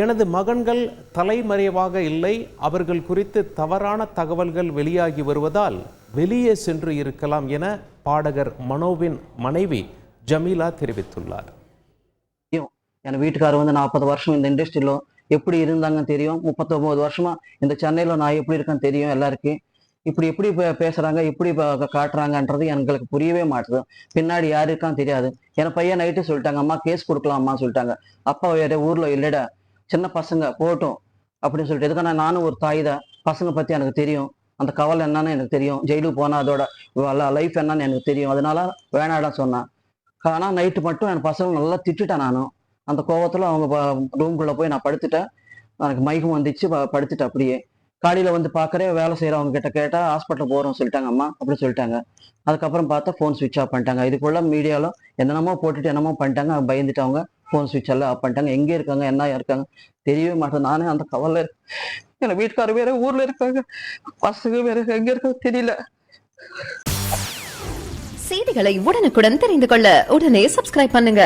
எனது மகன்கள் தலைமறைவாக இல்லை. அவர்கள் குறித்து தவறான தகவல்கள் வெளியாகி வருவதால் வெளியே சென்று இருக்கலாம் என பாடகர் மனோவின் மனைவி ஜமீலா தெரிவித்துள்ளார். என் வீட்டுக்காரர் வந்து நாற்பது வருஷம் இந்த இண்டஸ்ட்ரியில எப்படி இருந்தாங்கன்னு தெரியும். முப்பத்தொம்போது வருஷமா இந்த சென்னையில் நான் எப்படி இருக்கேன்னு தெரியும் எல்லாருக்கும். இப்படி எப்படி பேசுகிறாங்க பேசுறாங்க இப்படி காட்டுறாங்கன்றது எங்களுக்கு புரியவே மாட்டுது. பின்னாடி யாரு இருக்கான்னு தெரியாது. என் பையன் நைட்டு சொல்லிட்டாங்க அம்மா கேஸ் கொடுக்கலாம்மா சொல்லிட்டாங்க. அப்பா வேற ஊர்ல இல்லடா. சின்ன பசங்க போகட்டும் அப்படின்னு சொல்லிட்டு. எதுக்கான நானும் ஒரு தாய் தான். பசங்க பற்றி எனக்கு தெரியும். அந்த கவலை என்னன்னு எனக்கு தெரியும். ஜெயிலு போனால் அதோட லைஃப் என்னன்னு எனக்கு தெரியும். அதனால வேணாடா சொன்னேன். ஆனால் நைட்டு மட்டும் என் பசங்க நல்லா திட்டுட்டேன் நானும் அந்த கோவத்தில் அவங்க ரூம்குள்ளே போய் நான் படுத்துட்டேன். எனக்கு மயக்கம் வந்துச்சு. ப- படுத்துட்டேன் அப்படியே. காலையில் வந்து பார்க்குறே வேலை செய்கிறவங்க கிட்ட கேட்டால் ஹாஸ்பிட்டல் போகிறோம் சொல்லிட்டாங்க அம்மா. அப்படி சொல்லிட்டாங்க. அதுக்கப்புறம் பார்த்தா ஃபோன் சுவிட்ச் ஆஃப் பண்ணிட்டாங்க. இதுக்குள்ள மீடியாவில் என்னென்னமோ போட்டுட்டு என்னமோ பண்ணிட்டாங்க. அவங்க பயந்துட்டு அவங்க ஃபோன் சுவிட்ச் எல்லாம் ஆஃப் பண்ணிட்டாங்க. எங்க இருக்காங்க? என்ன இருக்காங்க? தெரியவே மாட்டேன் நானே அந்த கவலை என் வீட்டுக்காரர் வேற ஊர்ல இருக்காங்க. பசங்க வேற எங்க இருக்காங்க தெரியல. செய்திகளை உடனுக்குடன் தெரிந்து கொள்ள உடனே சப்ஸ்கிரைப் பண்ணுங்க.